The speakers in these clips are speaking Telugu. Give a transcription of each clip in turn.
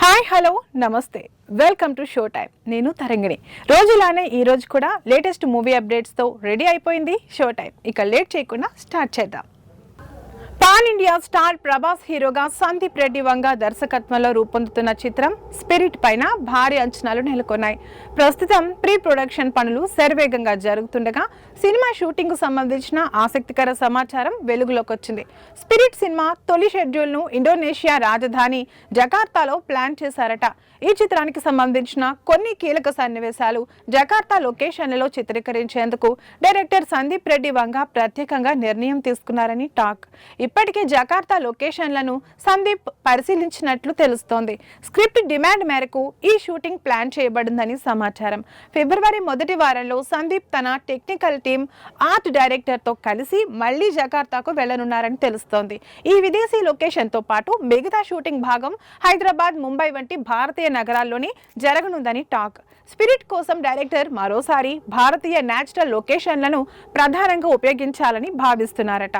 హాయ్ హలో నమస్తే. వెల్కమ్ టు షో టైం నేను తరంగిణి. రోజులానే ఈ రోజు కూడా లేటెస్ట్ మూవీ అప్డేట్స్తో రెడీ అయిపోయింది షో టైం ఇక లేట్ చేయకుండా స్టార్ట్ చేద్దాం. పాన్ ఇండియా స్టార్ ప్రభాస్ హీరోగా సందీప్ రెడ్డి వంగ దర్శకత్వంలో రూపొందుతున్న చిత్రం స్పిరిట్ పైన భారీ అంచనాలు నెలకొన్నాయి. ప్రస్తుతం ప్రీ ప్రొడక్షన్ పనులు శరవేగంగా జరుగుతుండగా సినిమా షూటింగ్కు సంబంధించిన ఆసక్తికర సమాచారం వెలుగులోకి వచ్చింది. స్పిరిట్ సినిమా తొలి షెడ్యూల్ను ఇండోనేషియా రాజధాని జకార్తాలో ప్లాన్ చేశారట. ఈ చిత్రానికి సంబంధించిన కొన్ని కీలక సన్నివేశాలు జకార్తా లొకేషన్లలో చిత్రీకరించేందుకు డైరెక్టర్ సందీప్ రెడ్డి వంగ ప్రత్యేకంగా నిర్ణయం తీసుకున్నారని టాక్. ఇప్పటికే జకార్తా లొకేషన్లను సందీప్ పరిశీలించినట్లు తెలుస్తోంది. స్క్రిప్ట్ డిమాండ్ మేరకు ఈ షూటింగ్ ప్లాన్ చేయబడిందని సమాచారం. ఫిబ్రవరి మొదటి వారంలో సందీప్ తన టెక్నికల్ టీం ఆర్ట్ డైరెక్టర్తో కలిసి మళ్ళీ జకార్తాకు వెళ్ళనున్నారని తెలుస్తోంది. ఈ విదేశీ లొకేషన్తో పాటు మిగతా షూటింగ్ భాగం హైదరాబాద్ ముంబై వంటి భారతీయ నగరాల్లోనే జరగనుందని టాక్. స్పిరిట్ కోసం డైరెక్టర్ మరోసారి భారతీయ నేచురల్ లొకేషన్లను ప్రధానంగా ఉపయోగించాలని భావిస్తున్నారట.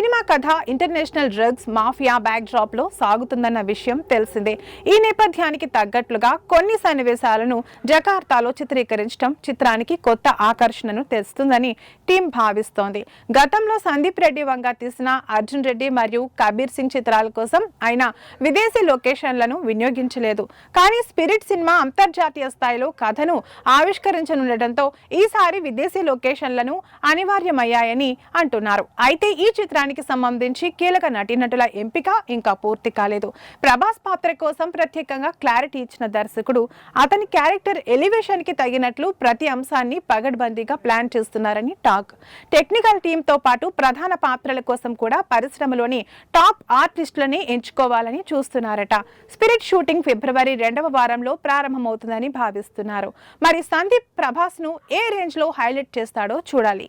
సినిమా కథ ఇంటర్నేషనల్ డ్రగ్స్ మాఫియా బ్యాక్ డ్రాప్లో సాగుతుందన్న విషయం తెలిసిందే. ఈ నేపథ్యానికి తగ్గట్లుగా కొన్ని సన్నివేశాలను జకార్తాలో చిత్రీకరించడం చిత్రానికి కొత్త ఆకర్షణను తెస్తుందని టీం భావిస్తోంది. గతంలో సందీప్ రెడ్డి వంగ తీసిన అర్జున్ రెడ్డి మరియు కబీర్ సింగ్ చిత్రాల కోసం ఆయన విదేశీ లొకేషన్లను వినియోగించలేదు. కానీ స్పిరిట్ సినిమా అంతర్జాతీయ స్థాయిలో కథను ఆవిష్కరించనుండటంతో ఈసారి విదేశీ లొకేషన్లను అనివార్యమయ్యాయని అంటున్నారు. అయితే ఈ చిత్రాన్ని చిత్రానికి సంబంధించి కీలక నటీనటుల ఎంపిక ఇంకా పూర్తి కాలేదు. ప్రభాస్ పాత్ర కోసం ప్రత్యేకంగా క్లారిటీ ఇచ్చిన దర్శకుడు అతని క్యారెక్టర్ ఎలివేషన్కి తగినట్లు ప్రతి అంశాన్ని పగడ్బందీగా ప్లాన్ చేస్తున్నారని టాక్. టెక్నికల్ టీమ్తో పాటు ప్రధాన పాత్రల కోసం కూడా పరిశ్రమలోని టాప్ ఆర్టిస్టులని ఎంచుకోవాలని చూస్తున్నారట. స్పిరిట్ షూటింగ్ ఫిబ్రవరి రెండవ వారంలో ప్రారంభమవుతుందని భావిస్తున్నారు. మరి సందీప్ ప్రభాస్ను ఏ రేంజ్లో హైలైట్ చేస్తాడో చూడాలి.